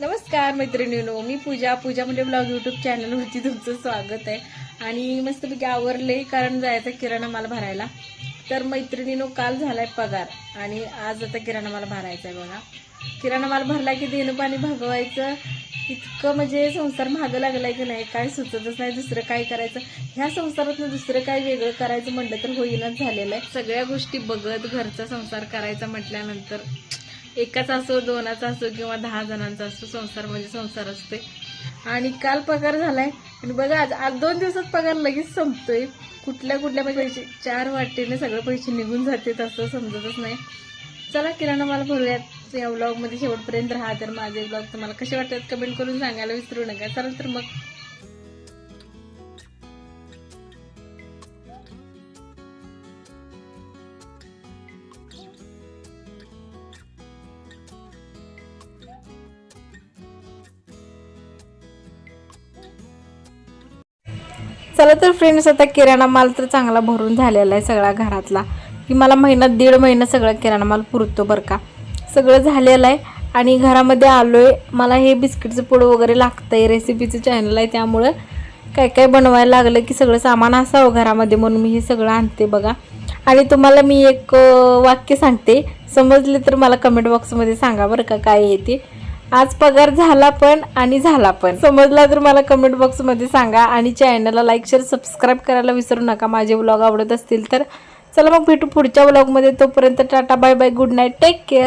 नमस्कार मैत्रिणीनो मी पूजा पूजा म्हणजे blog YouTube चॅनलवरती तुमचं स्वागत आहे. आणि मस्तपैकी आवरले कारण जायचं किराणा माल भरायला. तर मैत्रिणीनो काल झालाय पगार आणि आज आता किराणा माल भरायचा आहे बघा. किराणा माल भरला की देणं पाणी भागवायचं इतकं म्हणजे संसार मागं लागलाय की नाही काय सुचतच नाही दुसरं काय करायचं. ह्या संसारातनं दुसरं काय वेगळं करायचं म्हटलं तर होईनच झालेलं आहे. सगळ्या गोष्टी बघत घरचा संसार करायचा म्हटल्यानंतर एकाचा असो दोनाचा असो किंवा दहा जणांचा असो संसार म्हणजे संसार असते आणि काल पगार झालाय. आणि बघा आज आज दोन दिवसात पगार लगेच संपतोय. कुठल्या कुठल्या म्हणजे पैसे चार वाटेने सगळे पैसे निघून जाते असं समजतच नाही. चला किराणा मला भरूयात. या ब्लॉगमध्ये शेवटपर्यंत राहा. तर माझे ब्लॉग तुम्हाला कसे वाटतात कमेंट करून सांगायला विसरू नका. चला तर मग. चला तर फ्रेंड्स आता किराणा माल तर चांगला भरून झालेला आहे सगळा घरातला. की मला महिना दीड महिना सगळा किराणा माल पुरतो बरं का. सगळं झालेलं आहे आणि घरामध्ये आलो आहे मला हे बिस्किटचं पुडं वगैरे लागतं आहे रेसिपीचं चॅनल आहे त्यामुळं काय काय बनवायला लागलं की सगळं सामान असावं घरामध्ये म्हणून मी हे सगळं आणते बघा. आणि तुम्हाला मी एक वाक्य सांगते. समजले तर मला कमेंट बॉक्समध्ये सांगा बरं का काय येते आज पगार झाला पण आणि झाला पण. समजला तर मला कमेंट बॉक्समध्ये सांगा आणि चॅनलला लाईक शेअर सबस्क्राईब करायला विसरू नका. माझे व्लॉग आवडत असतील तर. चला मग भेटू पुढच्या व्लॉगमध्ये तोपर्यंत tata bye bye good night take care